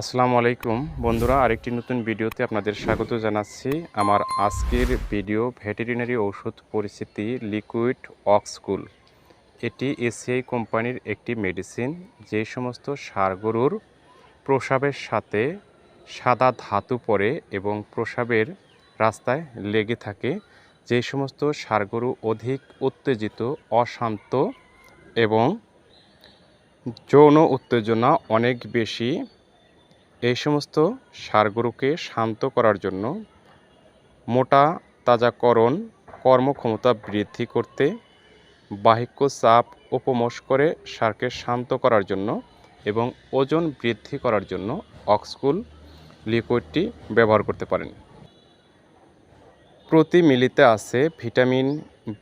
আসসালামু আলাইকুম। বন্ধুরা, আরেকটি নতুন ভিডিওতে আপনাদের স্বাগত জানাচ্ছি। আমার আজকের ভিডিও ভেটেরিনারি ঔষধ পরিস্থিতি লিকুইড অক্সকুল। এটি এসিআই কোম্পানির একটি মেডিসিন। যে সমস্ত ষাঁড় গরুর প্রসাবের সাথে সাদা ধাতু পরে এবং প্রসাবের রাস্তায় লেগে থাকে। যে সমস্ত ষাঁড় গরু অধিক উত্তেজিত, অশান্ত এবং যৌন উত্তেজনা অনেক বেশি এই সমস্ত সারগরুকে শান্ত করার জন্য মোটা তাজাকরণ কর্মক্ষমতা বৃদ্ধি করতে বাহিক্য চাপ উপমস করে সারকে শান্ত করার জন্য এবং ওজন বৃদ্ধি করার জন্য অক্সকুল লিকুইডটি ব্যবহার করতে পারেন। প্রতি মিলিতে আছে ভিটামিন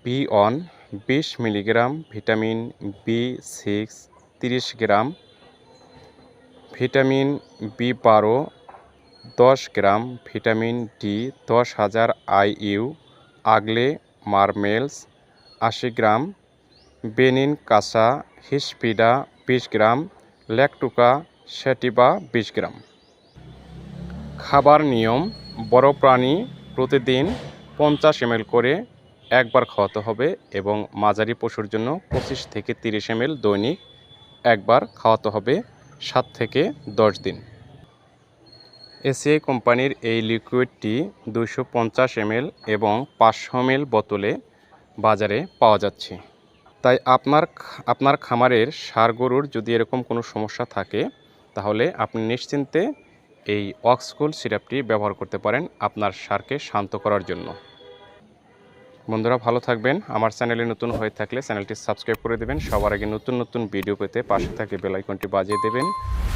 বি ওয়ান, বিশ মিলিগ্রাম ভিটামিন বি সিক্স, তিরিশ গ্রাম ভিটামিন বি বারো দশ গ্রাম ভিটামিন ডি দশ হাজার আইইউ আগলে মারমেলস, আশি গ্রাম বেনিন কাঁচা হিসপিডা, বিশ গ্রাম ল্যাকটুকা সেটিবা বিশ গ্রাম। খাবার নিয়ম, বড় প্রাণী প্রতিদিন পঞ্চাশ এমএল করে একবার খাওয়াতে হবে এবং মাঝারি পশুর জন্য পঁচিশ থেকে তিরিশ এমএল দৈনিক একবার খাওয়াতে হবে। সাত থেকে দশ দিন। এসিআই কোম্পানির এই লিকুইডটি দুশো পঞ্চাশ এমএল এবং পাঁচশো এমএল বোতলে বাজারে পাওয়া যাচ্ছে। তাই আপনার আপনার খামারের সার গরুর যদি এরকম কোনো সমস্যা থাকে, তাহলে আপনি নিশ্চিন্তে এই অক্সকুল সিরাপটি ব্যবহার করতে পারেন আপনার সারকে শান্ত করার জন্য। বন্ধুরা ভালো থাকবেন। আমার চ্যানেলে নতুন হয়ে থাকলে চ্যানেলটি সাবস্ক্রাইব করে দেবেন। সবার আগে নতুন নতুন ভিডিও পেতে পাশে থাকে বেলাইকনটি বাজিয়ে দেবেন।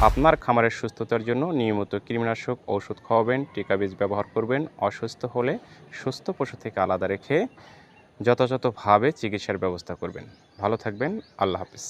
আপনার খামারের সুস্থতার জন্য নিয়মিত কৃমিনাশক ওষুধ খাওয়াবেন, টিকা বীজ ব্যবহার করবেন, অসুস্থ হলে সুস্থ পশু থেকে আলাদা রেখে যথাযথভাবে চিকিৎসার ব্যবস্থা করবেন। ভালো থাকবেন, আল্লাহ হাফিজ।